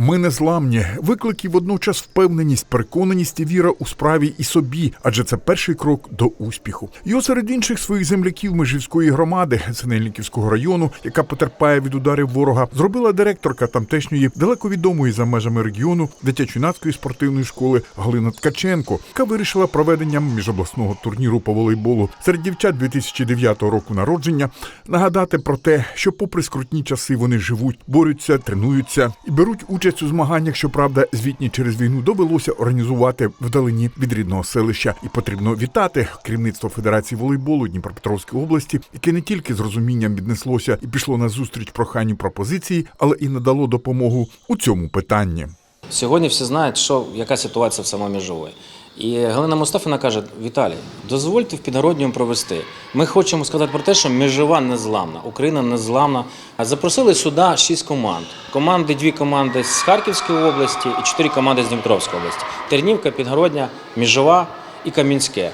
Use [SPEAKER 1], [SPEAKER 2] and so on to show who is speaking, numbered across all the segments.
[SPEAKER 1] Ми не зламні. Виклики водночас впевненість, переконаність і віра у справі і собі, адже це перший крок до успіху. Його серед інших своїх земляків Межівської громади Синельниківського району, яка потерпає від ударів ворога, зробила директорка тамтешньої далеко відомої за межами регіону дитячо-юнацької спортивної школи Галина Ткаченко, яка вирішила проведенням міжобласного турніру по волейболу серед дівчат 2009 року народження нагадати про те, що, попри скрутні часи, вони живуть, борються, тренуються і беруть участь у змаганнях. Щоправда, звітні через війну довелося організувати вдалині від рідного селища. І потрібно вітати керівництво Федерації волейболу Дніпропетровської області, яке не тільки з розумінням віднеслося і пішло на зустріч проханню пропозиції, але і надало допомогу у цьому питанні.
[SPEAKER 2] Сьогодні всі знають, що яка ситуація в самому Межової. І Галина Мустафіна каже: Віталій, дозвольте в підгородньому провести. Ми хочемо сказати про те, що межива незламна, Україна незламна. Запросили сюди шість команд. Команди, дві команди з Харківської області і чотири команди з Дніпровської області. Тернівка, Підгородня, Межова і Кам'янське.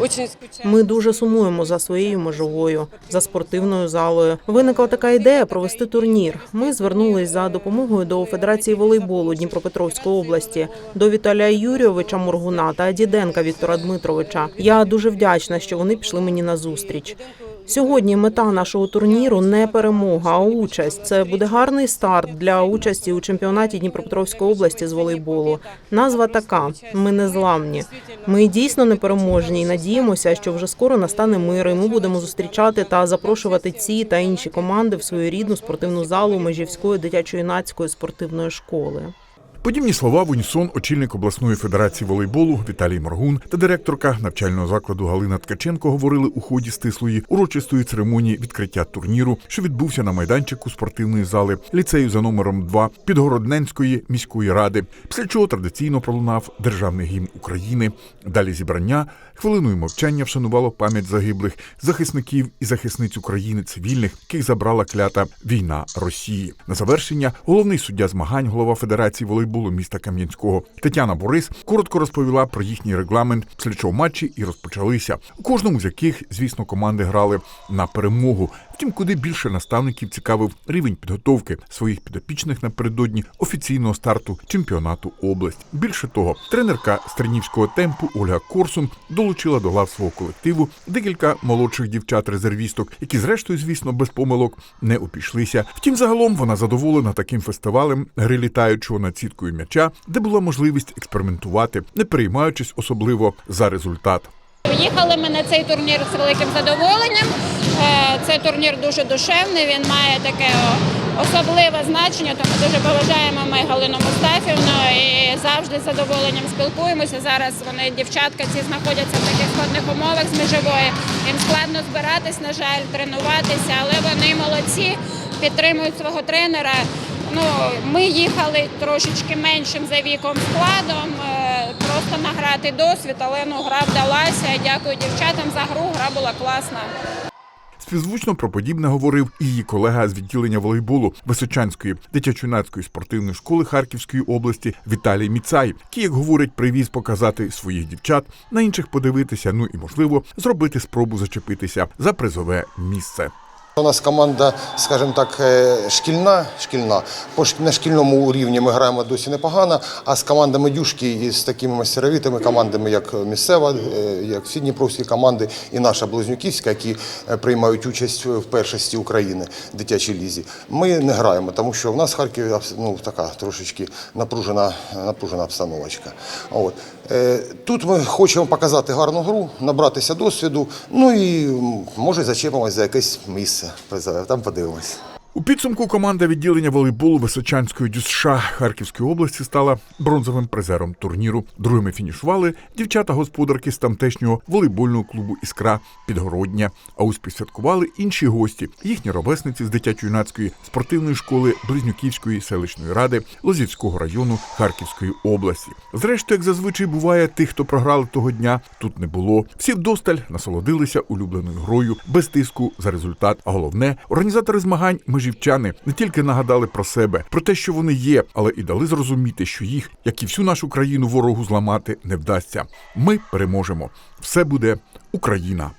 [SPEAKER 3] Очень скучаем.
[SPEAKER 4] Ми дуже сумуємо за своєю межовою, за спортивною залою. Виникла така ідея провести турнір. Ми звернулись за допомогою до Федерації волейболу Дніпропетровської області, до Віталія Юрійовича Моргуна та Діденка Віктора Дмитровича. Я дуже вдячна, що вони пішли мені на зустріч. Сьогодні мета нашого турніру не перемога, а участь. Це буде гарний старт для участі у чемпіонаті Дніпропетровської області з волейболу. Назва така: ми не зламні. Ми дійсно непереможні і надіємося, що вже скоро настане мир. і Ми будемо зустрічати та запрошувати ці та інші команди в свою рідну спортивну залу Межівської дитячо-юнацької спортивної школи.
[SPEAKER 1] Подібні слова в унісон очільник обласної федерації волейболу Віталій Моргун та директорка навчального закладу Галина Ткаченко говорили у ході стислої урочистої церемонії відкриття турніру, що відбувся на майданчику спортивної зали ліцею за номером 2 Підгородненської міської ради. Після чого традиційно пролунав державний гімн України. Далі зібрання хвилиною мовчання вшанувало пам'ять загиблих захисників і захисниць України цивільних, яких забрала клята війна Росії. На завершення головний суддя змагань, голова Федерації волейболу міста Кам'янського Тетяна Борис коротко розповіла про їхній регламент, після чого матчі і розпочалися. У кожному з яких, звісно, команди грали на перемогу. Втім, куди більше наставників цікавив рівень підготовки своїх підопічних напередодні офіційного старту чемпіонату області. Більше того, тренерка стринівського темпу Ольга Корсун долучила до лав свого колективу декілька молодших дівчат-резервісток, які, зрештою, звісно, без помилок не обійшлися. Втім, загалом вона задоволена таким фестивалем гри літаючого над сіткою м'яча, де була можливість експериментувати, не переймаючись особливо за результат.
[SPEAKER 5] Їхали ми на цей турнір з великим задоволенням. Цей турнір дуже душевний, він має таке особливе значення, тому дуже поважаємо ми Галину Мустафівну і завжди з задоволенням спілкуємося. Зараз вони, дівчатка, ці знаходяться в таких складних умовах з межової. Їм складно збиратись, на жаль, тренуватися, але вони молодці, підтримують свого тренера. Ну, ми їхали трошечки меншим за віком складом, е, просто награти досвід, але ну гра вдалася. Дякую дівчатам за гру. Гра була класна.
[SPEAKER 1] Співзвучно про подібне говорив і її колега з відділення волейболу Височанської дитячо-юнацької спортивної школи Харківської області Віталій Міцай, який, як говорить, привіз показати своїх дівчат, на інших подивитися, ну і можливо зробити спробу зачепитися за призове місце.
[SPEAKER 6] У нас команда, скажімо так, е, шкільна, шкільна. По на шкільному рівні ми граємо досі непогано, а з командами дюшки і з такими мастеровитими командами, як місцева, е, як всі дніпровські команди і наша Близнюківська, які е, приймають участь в першості України в дитячій лізі. Ми не граємо, тому що в нас в Харкові ну, така трошечки напружена, напружена обстановочка. От. Тут ми хочемо показати гарну гру, набратися досвіду, ну і може зачепимось за якесь місце. Призове. Там подивимось.
[SPEAKER 1] У підсумку команда відділення волейболу Височанської ДЮСШ Харківської області стала бронзовим призером турніру. Другими фінішували дівчата-господарки з тамтешнього волейбольного клубу Іскра Підгородня. А успіх святкували інші гості, їхні ровесниці з дитячо-юнацької спортивної школи Близнюківської селищної ради Лозівського району Харківської області. Зрештою, як зазвичай буває, тих, хто програли того дня, тут не було. Всі вдосталь насолодилися улюбленою грою без тиску за результат. А головне, організатори змагань межівчани не тільки нагадали про себе, про те, що вони є, але і дали зрозуміти, що їх, як і всю нашу країну, ворогу зламати не вдасться. Ми переможемо. Все буде Україна.